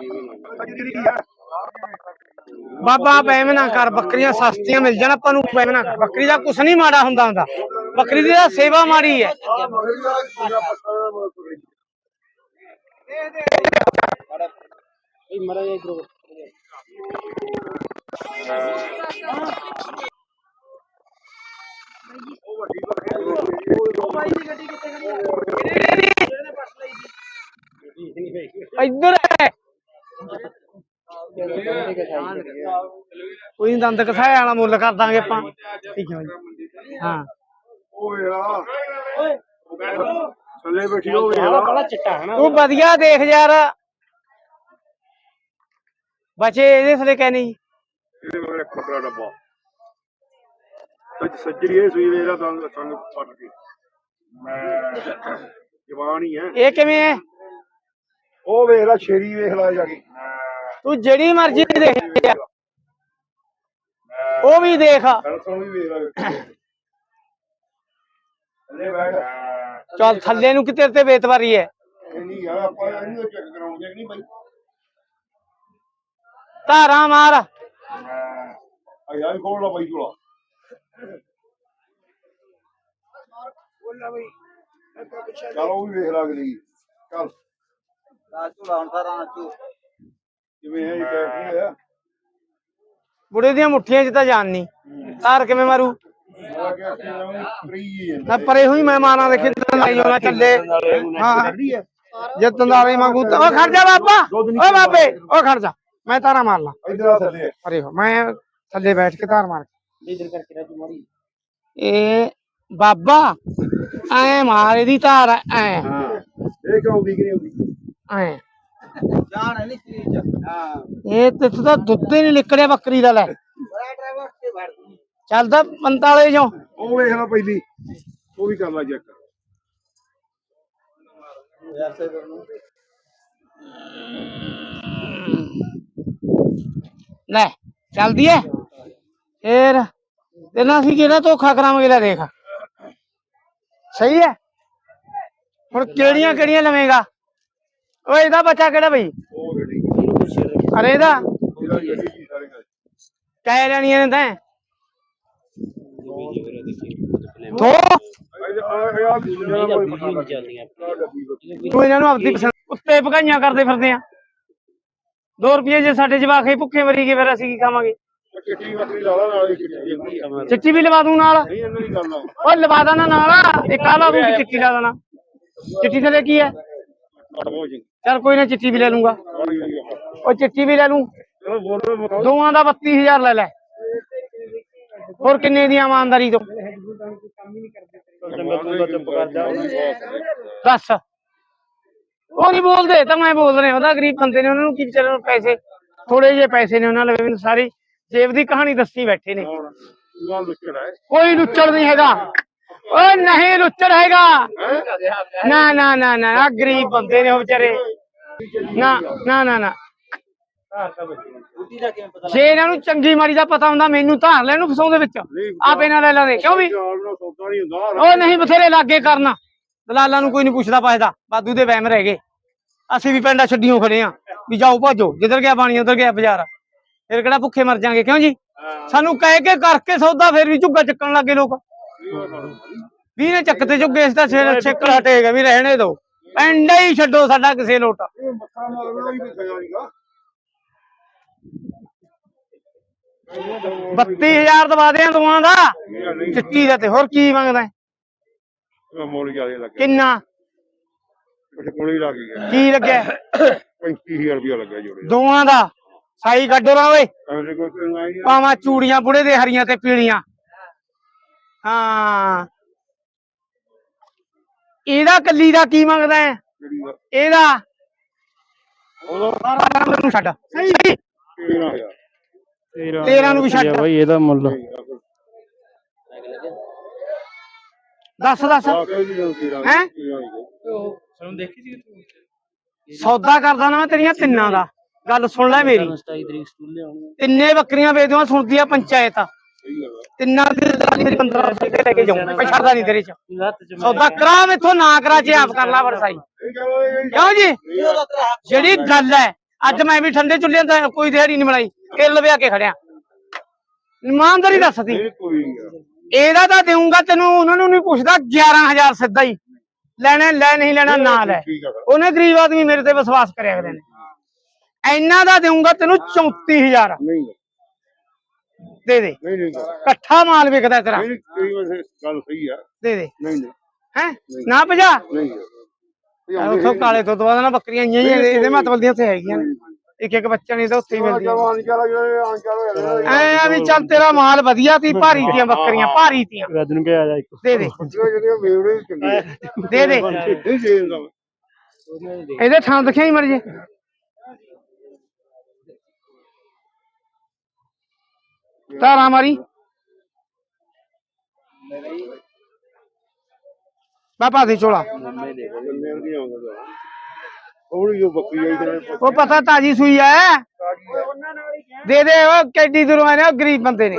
ਸੱਜਰੀ ਕੀ ਹੈ ਬਾਬਾ ਬੈਮ ਨਾ ਕਰ, ਬੱਕਰੀਆਂ ਸਸਤੀਆਂ ਮਿਲ ਜਾਣ, ਆਪਾਂ ਨੂੰ ਬੈਮ ਨਾ ਕਰ। ਬੱਕਰੀ ਦਾ ਕੁਛ ਨਹੀਂ ਮਾੜਾ ਹੁੰਦਾ ਹੁੰਦਾ। ਬੱਕਰੀ ਦੀ ਤਾਂ ਸੇਵਾ ਮਾੜੀ ਹੈ। ਇੱਧਰ ਹੈ ਕੋਈ ਨੀ ਦੰਦ ਕਸਾਏ ਵਾਲਾ ਮੁੱਲ ਕਰ ਦਾਂਗੇ ਆਪਾਂ। ਠੀਕ ਹੈ ਜੀ ਹਾਂ। ਓਏ ਆ। ਥੱਲੇ ਬੈਠੀ ਹੋ ਗਿਆ ਤੂੰ ਵਧੀਆ ਦੇਖ ਯਾਰ। ਬੱਚੇ ਇਹਦੇ ਥਲੇ ਕਹਿੰਦੇ ਜੀ ਇਹਦੇ ਮਗਰ ਇੱਕ ਬੱਕਰਾ ਡੱਬਾ। ਅੱਜ ਸੱਜਰੀ ਇਹ ਸੂਈ ਵੇਰਾ ਦੰਦ ਸੰਗ ਪੱਟ ਕੇ। ਜਵਾਨ ਹੀ ਹੈ ਇਹ ਕਿਵੇਂ ਹੈ? ਉਹ ਵੇਖ ਲੈ ਸ਼ੇਰੀ ਵੇਖ ਲੈ ਜਾ ਕੇ। ਤੂੰ ਜਿਹੜੀ ਮਰਜ਼ੀ ਦੇਖ। ਯਾਰ। ਉਹ ਵੀ ਦੇਖ ਗੱਲ ਸੁਣ ਵੀ ਵੇਖ ਲੈ ਥੱਲੇ ਬੈਠ ਚੱਲ ਥੱਲੇ ਨੂੰ ਕਿਤੇ ਤੇ ਬੇਤਵਾਰੀ ਹੈ ਇਹ ਨਹੀਂ ਯਾਰ ਆਪਾਂ ਇਹਨੂੰ ਚੈੱਕ ਕਰਾਉਂਦੇ ਕਿ ਨਹੀਂ ਬਾਈ ਧਾਰਾਂ ਮਾਰ ਆ ਯਾਰ ਕੋਲ ਲਾ ਬਾਈ ਕੋਲ ਚਲ ਉਹ ਵੀ ਵੇਖ ਲਾ ਅਗਲੀ ਚੱਲ ਰਾਜੂ ਲਾਉਣ ਸਾਰਾ ਰਾਜੂ ਕਿਵੇਂ ਹੈ ਇਹ ਟੈਪ ਨਹੀਂ ਹੋਇਆ ਬੁੜੇ ਦੀਆਂ ਮੁੱਠੀਆਂ 'ਚ ਤਾਂ ਜਾਨ ਨਹੀਂ ਧਾਰ ਕਿਵੇਂ ਮਾਰੂ? ਨਾ ਪਰੇ ਹੋਈ ਮਹਿਮਾਨਾਂ ਦੇ ਖੇਤਾਂ ਲਈ ਆਉਣਾ ਚੱਲੇ। ਹਾਂ। ਜੇ ਤੰਦਾਲੇ ਮੰਗੂ ਤਾਂ ਉਹ ਖੜ ਜਾ ਬਾਬਾ। ਓ ਬਾਬੇ ਓ ਖੜ ਜਾ। ਮੈਂ ਤਾਰਾ ਮਾਰ ਲਾ। ਇਧਰ ਆ ਥੱਲੇ। ਅਰੇ ਹੋ ਮੈਂ ਥੱਲੇ ਬੈਠ ਕੇ ਧਾਰ ਮਾਰ ਇਹ ਬਾਬਾ ਐ ਮਾਰ ਇਹਦੀ ਧਾਰ ਐ। ਹਾਂ। ਇਹ ਕਿਉਂ ਨਹੀਂ ਆਉਂਦੀ? ਐ। ਜਾਣ ਹੈ ਨਹੀਂ ਚੀਜ਼ ਚ ਹਾਂ। ਇਹ ਤੇ ਤਾਂ ਦੁੱਧ ਹੀ ਨਹੀਂ ਨਿਕਲਿਆ ਬੱਕਰੀ ਦਾ ਲੈ। ਬੜਾ ਡਰਾਈਵਰ ਕੇ ਭਰ ਚੱਲਦਾ 45 ਚੋਂ। ਉਹ ਵੇਖ ਲੈ ਪਹਿਲੀ। ਉਹ ਵੀ ਕਰ ਲੈ ਚੈੱਕ। ਯਾਰ ਸੇ ਲੈ ਚੱਲਦੀ ਐ। ਫੇਰ ਤੇ ਨਾ ਅਸੀਂ ਕਿਹੜਾ ਧੋਖਾ ਕਰਾਵਾਂਗੇ ਲੈ ਦੇਖ। ਸਹੀ ਐ। ਹੁਣ ਕਿਹੜੀਆਂ ਕਿਹੜੀਆਂ ਲਵੇਂਗਾ? ਓਏ, ਇਹਦਾ ਬੱਚਾ ਕਿਹੜਾ ਬਈ? ਉਹ ਜਿਹੜੀ ਅਰੇ ਇਹਦਾ। ਕਹਿ ਲੈਣੀਆਂ ਨੇ ਤੈਂ। ਦੋ। ਆ ਤੂੰ ਇਹਨਾਂ ਨੂੰ ਆਪਦੀ ਪਸੰਦ ਉੱਤੇ ਭਗਾਈਆਂ ਕਰਦੇ ਫਿਰਦੇ ਆ। 2 ਰੁਪਏ ਜੇ ਸਾਡੇ ਜਵਾਖੇ ਭੁੱਖੇ ਮਰੀ ਗਏ, ਫਿਰ ਅਸੀਂ ਕੀ ਖਾਵਾਂਗੇ? ਚਿੱਟੀ ਬੱਕਰੀ ਲਾ ਲਾ ਨਾਲ ਹੀ ਚਿੱਟੀ ਵੀ ਲਵਾ ਦੂੰ ਨਾਲ। ਨਹੀਂ ਲਵਾ ਦੇਣਾ ਨਾਲ। ਇੱਕ ਆ ਲਾ ਦੂੰ ਚਿੱਟੀ ਲਾ ਦੇਣਾ। ਚਿੱਟੀ ਥਲੇ ਕੀ ਹੈ? ਚੱਲ ਕੋਈ ਨਾ ਚਿੱਟੀ ਵੀ ਲੈ ਲੂੰਗਾ। ਉਹ ਚਿੱਟੀ ਵੀ ਲੈ ਲੂੰ। ਦੋਵਾਂ ਦਾ 32000 ਲੈ ਲੈ। ਹੋਰ ਕਿੰਨੇ ਦੀ ਇਮਾਨਦਾਰੀ ਤੋਂ? ਦੱਸ। ਉਹ ਨਹੀਂ ਬੋਲਦੇ ਤਾਂ ਮੈਂ ਬੋਲ ਰਿਹਾ ਉਹਦਾ ਗਰੀਬ ਬੰਦੇ ਨੇ ਉਹਨਾਂ ਨੂੰ ਕੀ ਵਿਚਾਰਿਆਂ ਨੂੰ ਪੈਸੇ ਥੋੜੇ ਜਿਹੇ ਪੈਸੇ ਨੇ ਉਹਨਾਂ ਲਵੇ ਸਾਰੀ ਜੇਬ ਦੀ ਕਹਾਣੀ ਦੱਸੀ ਬੈਠੇ ਨੇ। ਕੋਈ ਲੁੱਚੜ ਨਹੀਂ ਹੈਗਾ। ਓਏ ਨਹੀਂ ਲੁੱਚੜ ਹੈਗਾ। ਨਾ ਨਾ ਨਾ ਨਾ ਆਹ ਗਰੀਬ ਬੰਦੇ ਨੇ ਉਹ ਵਿਚਾਰੇ। ਨਾ ਨਾ ਨਾ ਨਾ। ਜੇ ਇਹਨਾਂ ਨੂੰ ਚੰਗੀ ਮਾੜੀ ਦਾ ਪਤਾ ਹੁੰਦਾ ਮੈਨੂੰ ਧਾਰ ਲੈਣ ਨੂੰ ਫਸਾਉਂਦੇ ਵਿੱਚ। ਆਪੇ ਨਾਲ ਲੈ ਲਾਂਦੇ ਕਿਉਂ ਵੀ? ਉਹ ਨਹੀਂ ਬਥੇਰੇ ਲਾਗੇ ਕਰਨਾ। ਦਲਾਲਾਂ ਨੂੰ ਕੋਈ ਨਹੀਂ ਪੁੱਛਦਾ ਪਾਇਦਾ ਬਾਦੂ ਦੇ ਵਹਿਮ ਰਹਿ ਗਏ। ਅਸੀਂ ਵੀ ਪਿੰਡਾਂ ਛੱਡੀਆਂ ਖੜੇ ਆ ਵੀ ਜਾਓ ਭਾਜੋ ਜਿੱਧਰ ਗਿਆ ਪਾਣੀ ਉਧਰ ਗਿਆ ਬਾਜ਼ਾਰ। ਫਿਰ ਕਿਹੜਾ ਭੁੱਖੇ ਮਰ ਜਾਾਂਗੇ ਕਿਉਂ ਜੀ? ਸਾਨੂੰ ਕਹਿ ਕੇ ਕਰਕੇ ਸੌਦਾ ਫਿਰ ਵੀ ਝੁੱਗਾ ਚੱਕਣ ਲੱਗੇ ਲੋਕ। ਵੀ ਨੇ ਚੱਕ ਤੇ ਝੁੱਗੇ ਇਸ ਤਾਂ ਛੇ ਛੇਕਲ ਹਟੇਗਾ ਵੀ ਰਹਿਣੇ ਦੋ। ਪਿੰਡਾ ਹੀ ਛੱਡੋ ਸਾਡਾ ਕਿਸੇ ਲੋਟ। ਨਹੀਂਗਾ 32000 ਦਵਾ ਦਿਆਂ ਦੋਵਾਂ ਦਾ। ਚਿੱਟੀ ਦਾ ਤੇ ਹੋਰ ਕੀ ਮੰਗਦਾ? ਮੋਲੀ ਲੱਗੇ। ਕਿੰਨਾ? ਕੁਛ ਕੋਲੀ ਲੱਗ ਗਿਆ ਕੀ ਲੱਗਿਆ? 35000 ਰੁਪਇਆ ਲੱਗਿਆ ਜੋੜੇ ਦਾ ਦੋਵਾਂ ਦਾ। ਸਾਈ ਕੱਢੋ ਨਾ ਓਏ। ਪਾਵਾਂ ਚੂੜੀਆਂ ਬੁੜੇ ਦੇ ਹਰੀਆਂ ਤੇ ਪੀਲੀਆਂ। ਹਾਂ। ਇਹਦਾ ਕੱਲੀ ਦਾ ਕੀ ਮੰਗਦਾ ਹੈ? ਇਹਦਾ? ਸਾਰਾ ਮੈਨੂੰ ਛੱਡ। ਸਹੀ। 13000 13 ਨੂੰ ਵੀ ਛੱਡ। ਬਾਈ ਇਹਦਾ ਮੁੱਲ। ਦੱਸ ਦੱਸ। ਆ ਕੋਈ ਵੀ ਗੱਲ 13 ਹੈਂ? ਸੌਦਾ ਕਰਦਾ ਨਾ ਮੈਂ ਤੇਰੀਆਂ ਤਿੰਨਾਂ ਦਾ। ਗੱਲ ਸੁਣ ਲੈ ਮੇਰੀ। 27 ਤਰੀਕ ਸਕੂਲ ਲਿਆਉਣੀ ਤਿੰਨੇ ਬੱਕਰੀਆਂ ਵੇਚਦੀਆਂ ਸੁਣਦੀ ਆ ਪੰਚਾਇਤ। ਤਿੰਨਾਂ ਦੀ ਦਾਦੀ ਮੇਰੀ 15 ਰੁਪਏ ਲੈ ਕੇ ਜਾਊਂ। ਮੈਂ ਛੱਡਦਾ ਨਹੀਂ ਤੇਰੇ ਚ। ਸੌਦਾ ਕਰਾ ਮੈਥੋਂ, ਨਾ ਕਰਾ, ਜੇ ਆਪ ਕਰ ਲਾ ਵਰਸਾਈ। ਕਿਉਂ ਜੀ? ਜਿਹੜੀ ਗੱਲ ਹੈ, ਅੱਜ ਮੈਂ ਵੀ ਠੰਡੇ ਚੁੱਲ੍ਹੇ ਤੇ ਕੋਈ ਦਿਹਾੜੀ ਨਹੀਂ ਬਣਾਈ ਇਹ ਲਵਿਆ ਕੇ ਖੜਿਆ। ਇਮਾਨਦਾਰੀ ਦੱਸਦੀ ਇਹ ਕੋਈ ਨਹੀਂ ਇਹਦਾ ਤਾਂ ਦੇਊਂਗਾ ਤੈਨੂੰ, ਉਹਨਾਂ ਨੂੰ ਨਹੀਂ ਪੁੱਛਦਾ 11000 ਸਿੱਧਾ ਹੀ। ਲੈਣਾ ਲੈ, ਨਹੀਂ ਲੈਣਾ, ਨਾ ਲੈ। ਉਹਨੇ ਗਰੀਬ ਆਦਮੀ ਮੇਰੇ ਤੇ ਵਿਸ਼ਵਾਸ ਕਰਿਆ ਅਗਲੇ ਨੇ। ਇੰਨਾ ਦਾ ਦੇਊਂਗਾ ਤੈਨੂੰ 34000 ਨਹੀਂ ਦੇ ਦੇ। ਨਹੀਂ ਨਹੀਂ ਇਕੱਠਾ ਮਾਲ ਵਿਕਦਾ ਤੇਰਾ। ਨਹੀਂ ਕਈ ਵਾਰ ਗੱਲ ਸਹੀ ਆ। ਦੇ ਦੇ। ਨਹੀਂ ਨਹੀਂ। ਹੈ? ਨਾ ਭਜਾ। ਨਹੀਂ। ਉਥੋਂ ਕਾਲੇ ਤੋਂ ਦਵਾ ਦੇਣਾ ਬੱਕਰੀਆਂ ਆਈਆਂ ਹੀ ਆ, ਇਹਦੇ ਮਤਲਬ ਦੀਆਂ ਉੱਥੇ ਹੈਗੀਆਂ ਇੱਕ ਇੱਕ ਬੱਚਾ ਨਹੀਂ ਤਾਂ ਉੱਥੇ ਹੀ ਯਾਰ ਐ ਆ ਵੀ ਚੱਲ ਤੇਰਾ ਮਾਲ ਵਧੀਆ ਤੀ ਭਾਰੀ ਤੀਆਂ ਬੱਕਰੀਆਂ ਭਾਰੀ ਤੀਆਂ ਰੱਜ ਨੂੰ ਕਿਹਾ ਜਾ ਇੱਕ। ਦੇ ਦੇ। ਦੇ ਦੇ। ਇਹਦੇ ਥਾਂ ਦਿਖਿਆ ਹੀ ਮਰ ਜੇ। ਤਾਰਾ ਮਾਰੀ। ਬਾਪਾ ਦੇ ਚੋਲਾ। ਜੋ ਬੱਕਰੀ ਆਈ ਤੇ ਉਹ ਪਤਾ ਤਾਜੀ ਸੂਈ ਐ ਦੇ ਦੇ ਉਹ ਕਿੱਡੀ ਦੂਰੋਂ ਆਏ ਨੇ ਉਹ ਗਰੀਬ ਬੰਦੇ ਨੇ।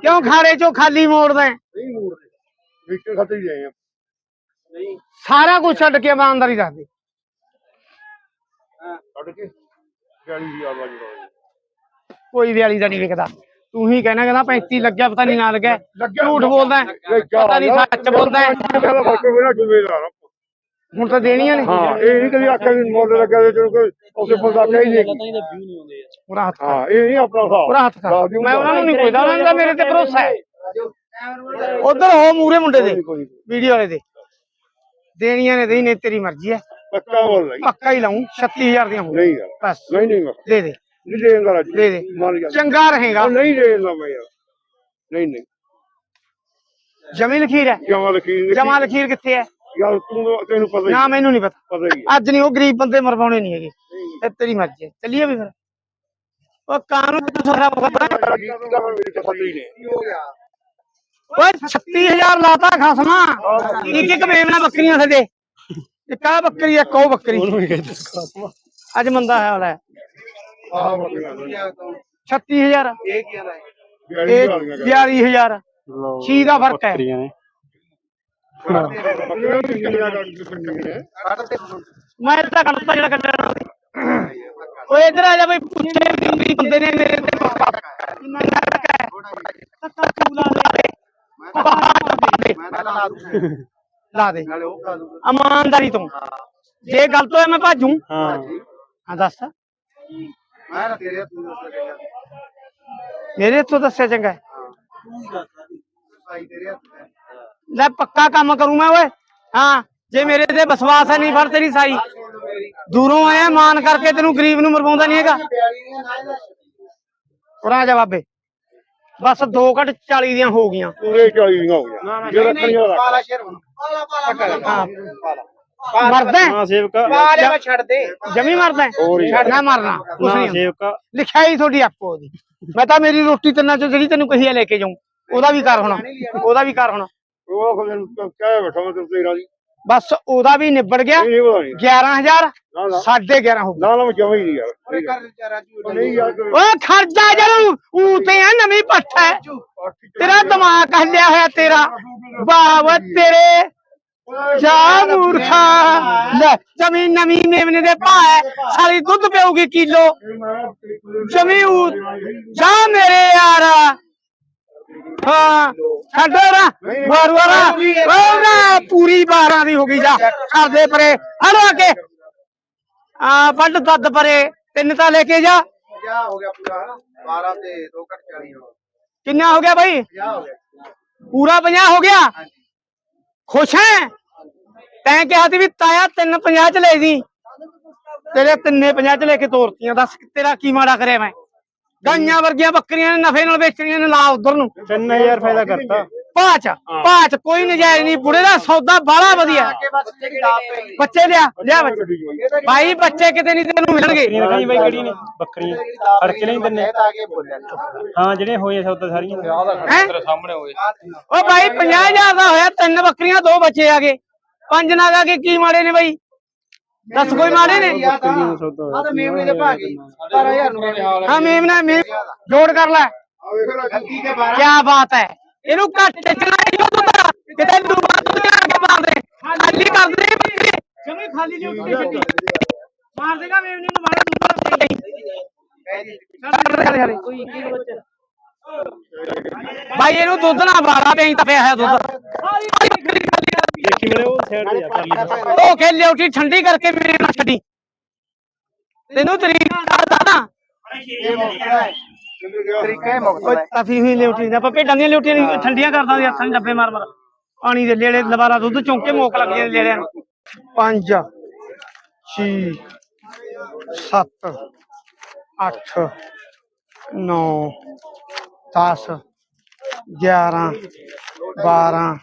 ਕਿਉਂ ਖਾੜੇ ਚੋਂ ਖਾਲੀ ਮੋੜਦਾ ਹੈ? ਨਹੀਂ ਮੂਰਦੇ ਵੇਚਣ ਖਾਤਰ ਹੀ ਆਏ ਆ ਸਾਰਾ ਕੁਝ ਛੱਡ ਕੇ ਇਮਾਨਦਾਰੀ ਰੱਖਦੇ ਕੱਢ ਕੇ 40 ਦੀ ਆਵਾਜ਼ ਰੋਈ ਕੋਈ ਵੀ ਵਾਲੀ ਦਾ ਨਹੀਂ ਵਿਕਦਾ। ਤੂੰ ਹੀ ਕਹਿਣਾ ਕਹਿੰਦਾ 35 ਲੱਗਿਆ ਪਤਾ ਨਹੀਂ ਨਾ ਲੱਗਿਆ ਲੱਗਿਆ ਝੂਠ ਬੋਲਦਾ ਹੈ। ਪਤਾ ਨਹੀਂ ਸੱਚ ਬੋਲਦਾ ਹੈ। ਕਹਿੰਦਾ ਬੱਕਰੇ ਮੇਰਾ ਜ਼ਿੰਮੇਦਾਰ ਆ। ਹੁਣ ਤਾਂ ਦੇਣੀਆਂ ਨੇ ਹਾਂ ਇਹ ਨਹੀਂ ਕਦੀ ਆਖਿਆ ਵੀ ਮੁੱਲ ਲੱਗਾ ਤੇ ਚਲੋ ਕੋਈ ਉਸੇ ਬੰਦਾ ਕਹੀ ਨਹੀਂ ਤਾਂ ਇਹਦਾ ਵਿਊ ਨਹੀਂ ਪੂਰਾ ਹੱਥ ਹਾਂ ਇਹ ਨਹੀਂ ਆਪਣਾ ਪੂਰਾ ਹੱਥ ਕਰ ਮੈਂ ਉਹਨਾਂ ਨੂੰ ਨਹੀਂ ਪੁੱਛਦਾ ਉਹਨਾਂ ਦਾ ਮੇਰੇ ਤੇ ਭਰੋਸਾ ਹੈ। ਉਧਰ ਹੋ ਮੂਰੇ ਮੁੰਡੇ ਦੇ ਵੀਡੀਓ ਵਾਲੇ ਦੇ। ਦੇਣੀਆਂ ਨੇ ਦੇਈ ਨੇ ਤੇਰੀ ਮਰਜ਼ੀ ਹੈ। ਪੱਕਾ ਬੋਲ ਪੱਕਾ ਹੀ ਲਾਉਂ 36000 ਦੀਆਂ ਹੋ ਨਹੀਂ ਯਾਰ। ਬਸ। ਨਹੀਂ ਨਹੀਂ ਮੈਂ ਦੇ ਦੇ। ਨਹੀਂ ਦੇਂਗਾ ਰਾਜੂ। ਦੇ ਦੇ। ਮੰਨ ਗਿਆ। ਚੰਗਾ ਰਹੇਗਾ। ਉਹ ਨਹੀਂ ਦੇਂਦਾ ਮੈਂ ਯਾਰ। ਨਹੀਂ ਨਹੀਂ। ਜਮੀ ਲਖੀਰ ਹੈ। ਜਮਾ ਲਖੀਰ ਜਮਾ ਲਖੀਰ ਕਿੱਥੇ ਹੈ? ਯਾਰ ਤੂੰ ਤੈਨੂੰ ਪਤਾ ਹੀ ਨਾ ਮੈਨੂੰ ਨਹੀਂ ਪਤਾ। ਪਤਾ ਹੀ ਹੈ। ਅੱਜ ਨਹੀਂ ਉਹ ਗਰੀਬ ਬੰਦੇ ਮਰਵਾਉਣੇ ਨਹੀਂ ਹੈਗੇ। ਇਹ ਤੇਰੀ ਮਰਜ਼ੀ ਹੈ। ਚੱਲੀਏ ਵੀ ਫਿਰ। ਉਹ ਕਾਨੂੰਨ ਸਾਰਾ ਪਤਾ ਮੇਰੇ ਤੇ ਪਤਾ ਹੀ ਨਹੀਂ। ਓਏ 36000 ਲਾਤਾ ਖਸਮਾ। ਇੱਕ ਇੱਕ ਮੇਮਣਾ ਬੱਕਰੀਆਂ ਸਾਡੇ। ਇੱਕ ਆ ਬੱਕਰੀ ਇੱਕ ਉਹ ਬੱਕਰੀ। ਅੱਜ ਮੰਦਾ ਹੈ। ਵਾਲਾ ਆਹ ਬੱਕਰੀਆਂ 36000 ਇਹ ਕੀ ਹੈ ਇਹ 42000 ਲਓ ਛੀ ਦਾ ਫ਼ਰਕ ਹੈ। ਬੱਕਰੀਆਂ ਨੇ। ਬੱਕਰੀਆਂ ਕਿੰਨੀਆਂ ਕੱਢੀਆਂ ਨੇ ਕੱਢ ਤੇ ਮੈਂ ਤਾਂ ਕੱਢਤਾ ਜਿਹੜਾ ਕੱਢਣਾ ਸੀ। ਓਏ ਇਧਰ ਆ ਜਾ ਬਈ ਪੁੱਛੇ ਵੀ ਬੰਦੇ ਨੇ ਮੇਰੇ ਤੇ ਕਿੰਨਾ ਫ਼ਰਕ ਹੈ? ਤੱਕਾ ਚੂਲਾ ਲਾ ਦੇ। ਮੈਂ ਤਾਂ ਲਾ ਦੂੰ। ਲਾ ਦੇ। ਨਾਲੇ ਉਹ ਖਾ ਦੂੰ। ਇਮਾਨਦਾਰੀ ਤੋਂ। ਜੇ ਗਲਤ ਹੋਇਆ ਮੈਂ ਭਾਜੂ। ਹਾਂ। ਹਾਂ ਦੱਸ। ਮੈਂ ਨਾ ਤੇਰੇ ਮੇਰੇ ਇੱਥੋਂ ਦੱਸਿਆ ਚੰਗਾ। ਹੈ। ਤੂੰ ਦੱਸ ਭਾਈ ਤੇਰੇ ਹੱਥ ਹੈ। ਲੈ ਪੱਕਾ ਕੰਮ ਕਰੂੰ ਮੈਂ ਓਏ। ਹਾਂ ਜੇ ਮੇਰੇ ਤੇ ਵਿਸ਼ਵਾਸ ਹੈ ਨਹੀਂ ਫੜ ਤੇਰੀ ਸਾਈ। ਦੂਰੋਂ ਆਇਆ ਮਾਨ ਕਰਕੇ ਤੈਨੂੰ ਗਰੀਬ ਨੂੰ ਮਰਵਾਉਂਦਾ ਨਹੀਂ ਹੈਗਾ। ਉਰਾ ਜਵਾਬੇ ਬਸ 2 ਘਟ 40 ਦੀਆਂ ਹੋ ਗਈਆਂ। ਪੂਰੇ 40 ਦੀਆਂ ਹੋ ਗਈਆਂ। ਜੇ ਰੱਖਣੀਆਂ ਰੱਖ। ਪਾਲਾ ਸ਼ੇਰ ਹੁਣ ਪਾਲਾ ਪਾਲਾ ਹਾਂ। ਮਰਦਾ ਹੈ? ਹਾਂ ਸੇਵਕਾ। ਪਾਲੇ ਮੈਂ ਛੱਡ ਦੇ। ਜਮੀ ਮਰਦਾ ਹੈ? ਹੋਰ ਹੀ। ਛੱਡਣਾ ਮਰਨਾ ਕੁਛ ਨਾ ਨਹੀਂ ਸੇਵਕਾ। ਲਿਖਿਆ ਹੀ ਤੁਹਾਡੀ ਆਪੋ ਦੀ ਮੈਂ ਤਾਂ ਮੇਰੀ ਰੋਟੀ ਤਿੰਨਾਂ ਚੋਂ ਜਿਹੜੀ ਤੈਨੂੰ ਕਹੀ ਆ ਲੈ ਕੇ ਜਾਉਂ ਉਹਦਾ ਵੀ ਕਰ ਹੁਣ। ਉਹਦਾ ਵੀ ਕਰ ਹੁਣ। ਉਹ ਖੁਦ ਨੂੰ ਕਹਿ ਬੈਠਾ ਮੈਂ ਤੇਰਾ ਦੀ ਬਸ ਉਹਦਾ ਵੀ ਨਿਬੜ ਗਿਆ। ਇਹ ਪਤਾ ਨਹੀਂ। 11000 ਨਾ ਨਾ। ਸਾਢੇ 11 ਹੋ ਗਏ। ਨਾ ਨਾ ਮੈਂ ਜਮਾ ਹੀ ਨਹੀਂ ਯਾਰ। ਨਹੀਂ ਯਾਰ ਕੋਈ- ਓਏ ਖਰਚਾ ਜਦੋਂ ਊ ਤੇ ਆ ਨਵੀਂ ਪੱਠ ਹੈ। ਤੇਰਾ ਦਿਮਾਗ ਹੱਲਿਆ ਹੋਇਆ ਤੇਰਾ। ਵਾਹ ਵਾ ਤੇਰੇ ਜਾ ਮੂਰਖਾ ਲੈ ਜ਼ਮੀਨ ਨਵੀਂ ਮੇਵਨੇ ਦੇ ਭਾ ਹੈ ਸਾਰੀ ਦੁੱਧ ਪਿਉਗੀ ਕਿਲੋ ਜਮੀ ਊ ਜਾ ਮੇਰੇ ਯਾਰ ਹਾਂ ਛੱਡੋ ਨਾ ਵਾਰ ਵਾਰ ਓ ਨਾ ਪੂਰੀ 12 ਦੀ ਹੋ ਗਈ ਜਾ ਕਰਦੇ ਪਰੇ ਹਲੋ ਕੇ ਆ ਵੱਡ ਦੱਦ ਪਰੇ ਤਿੰਨ ਤਾਂ ਲੈ ਕੇ ਜਾ ਕਿਆ ਹੋ ਗਿਆ ਪੂਰਾ 12 ਤੇ 2 ਘੱਟ 40 ਹੋ ਕਿੰਨਾ ਹੋ ਗਿਆ ਬਾਈ ਕਿਆ ਹੋ ਗਿਆ ਪੂਰਾ 50 ਹੋ ਗਿਆ ਖੁਸ਼ ਹੈ ਤੈਂ ਕਿਹਾ ਸੀ ਵੀ ਤਾਇਆ 350 ਚ ਲੈ ਜੀ। ਤੇਰੇ ਤਿੰਨੇ 50 ਚ ਲੈ ਕੇ ਤੋਰਤੀਆਂ। ਦੱਸ ਤੇਰਾ ਕੀ ਮਾੜਾ ਕਰਿਆ ਮੈਂ? ਗਾਈਆਂ ਵਰਗੀਆਂ ਬੱਕਰੀਆਂ ਨੇ ਨਫੇ ਨਾਲ ਵੇਚਣੀਆਂ ਨੇ ਲਾ ਉਧਰ ਨੂੰ। 3000 ਫਾਇਦਾ ਕਰਤਾ। ਪਾਚ ਪਾਚ ਕੋਈ ਨਜਾਇਜ਼ ਨਹੀਂ। ਬੁੜੇ ਦਾ ਸੌਦਾ ਬਾਲਾ ਵਧੀਆ। ਬੱਚੇ ਲਿਆ ਲਿਆ ਬੱਚੇ। ਭਾਈ ਬੱਚੇ ਕਿਤੇ ਨਹੀਂ ਤੈਨੂੰ ਮਿਲਣਗੇ। ਦਿਖਾਈ ਬਾਈ ਕਿਹੜੀ ਨੇ? ਬੱਕਰੀਆਂ। ਫੜ ਕੇ ਨਹੀਂ ਦਿੰਨੇ ਹਾਂ ਜਿਹੜੇ ਹੋਏ ਸੌਦਾ ਸਾਰੀਆਂ। ਹੈ? ਉਹ ਭਾਈ 50000 ਦਾ ਹੋਇਆ ਤਿੰਨ ਬੱਕਰੀਆਂ ਦੋ ਬੱਚੇ ਆ ਗਏ। ਪੰਜ ਨਾਗ ਆ ਗਏ ਕੀ ਮਾੜੇ ਨੇ ਬਾਈ? ਦੱਸ ਕੋਈ ਮਾੜੇ ਨੇ? ਆ ਤਾਂ ਮੇਮਣੇ ਦੇ। ਭਾਗੇ 12000 ਨੂੰ ਹਾਂ ਮੇਮ ਨਾ ਮੇਮ ਜੋੜ ਕਰ ਲੈ। ਕੇ 12 ਕੀ ਬਾਤ ਹੈ। ਇਹਨੂੰ ਘੱਟ ਚੱਕਣਾ ਹੀ ਹੁੰਦਾ ਕਿਤੇ ਦੂਆ ਤੂੰ ਜਾ ਕੇ ਮਾਰਦੇ ਖਾਲੀ ਕਰਦੇ ਬੱਕਰੀ ਜਮੀ ਖਾਲੀ ਨਹੀਂ ਉੱਤੇ ਛੱਡੀ ਮਾਰ ਦੇਗਾ ਮੇਵਨੀ ਨੂੰ ਮਾਰਾ ਦੁੱਧ ਰੱਖੇ ਨਹੀਂ। ਕੋਈ ਕੀ ਬੱਚਾ। ਭਾਈ ਇਹਨੂੰ ਦੁੱਧ ਨਾ ਬਾੜਾ ਤੇ ਤਾਂ ਪਿਆ ਹੈ ਦੁੱਧ। ਦੇਖੀ ਮੇਰੇ ਉਹ ਸਾਈਡ ਤੇ ਜਾ ਪਰਲੀ ਪਾਸੇ। ਧੋ ਕੇ ਲਿਉਟੀ ਠੰਡੀ ਕਰਕੇ ਮੇਰੇ ਨਾਲ ਛੱਡੀ। ਤੈਨੂੰ ਤਰੀਕਾ ਦੱਸਦਾ ਨਾ। ਤਰੀਕਾ ਹੀ। ਮੁਕਤ ਹੈ ਕਾਫੀ ਹੋਈ ਲਿਉਟੀ ਦਾ ਆਪਾਂ ਭੇਡਾਂ ਦੀਆਂ ਲਿਉਟੀਆਂ ਨਹੀਂ ਠੰਡੀਆਂ ਕਰਦਾ ਸੀ ਹੱਥਾਂ 'ਚ ਡੱਬੇ ਮਾਰ ਮਾਰ। ਪਾਣੀ ਦੇ ਲੇਲੇ ਲਵਾਰਾ ਦੁੱਧ ਚੌਂਕੇ ਮੋਕ ਲੱਗ ਜਾਂਦੇ ਲੇਲਿਆਂ ਨੂੰ। ਪੰਜ ਛੇ ਸੱਤ ਅੱਠ ਨੌ ਦਸ ਗਿਆਰਾਂ ਬਾਰਾਂ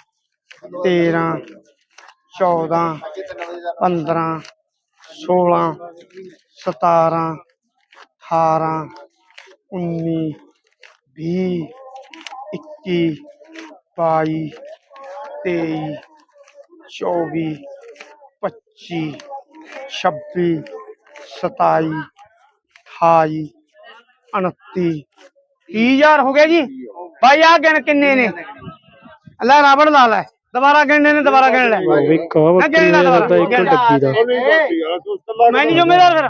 ਤੇਰਾਂ, ਚੌਦਾਂ, ਪੰਦਰਾਂ, ਸੋਲਾਂ, ਸਤਾਰਾਂ, ਅਠਾਰਾਂ, ਉੱਨੀ, ਵੀਹ, ਇੱਕੀ, ਬਾਈ, ਤੇਈ, ਚੌਵੀ, ਪੱਚੀ, ਛੱਬੀ, ਸਤਾਈ, ਅਠਾਈ, ਉਨੱਤੀ। ਤੀਹ ਹਜ਼ਾਰ ਹੋ ਗਿਆ ਜੀ। ਭਾਈ ਆ ਗਿਣ ਕਿੰਨੇ ਨੇ? ਲੈ ਰਾਵੜ ਲਾ ਲੈ। ਦੁਬਾਰਾ ਗਿਣਨੇ ਨੇ ਦੁਬਾਰਾ ਗਿਣ ਲੈ। ਉਹ ਵੀ ਕਾ ਨਾ ਗਿਣ ਲੈ। ਦੁਬਾਰਾ ਡੱਬੀ ਦਾ। ਮੈਂ ਨਹੀਂ ਜ਼ਿੰਮੇਦਾਰ ਫਿਰ।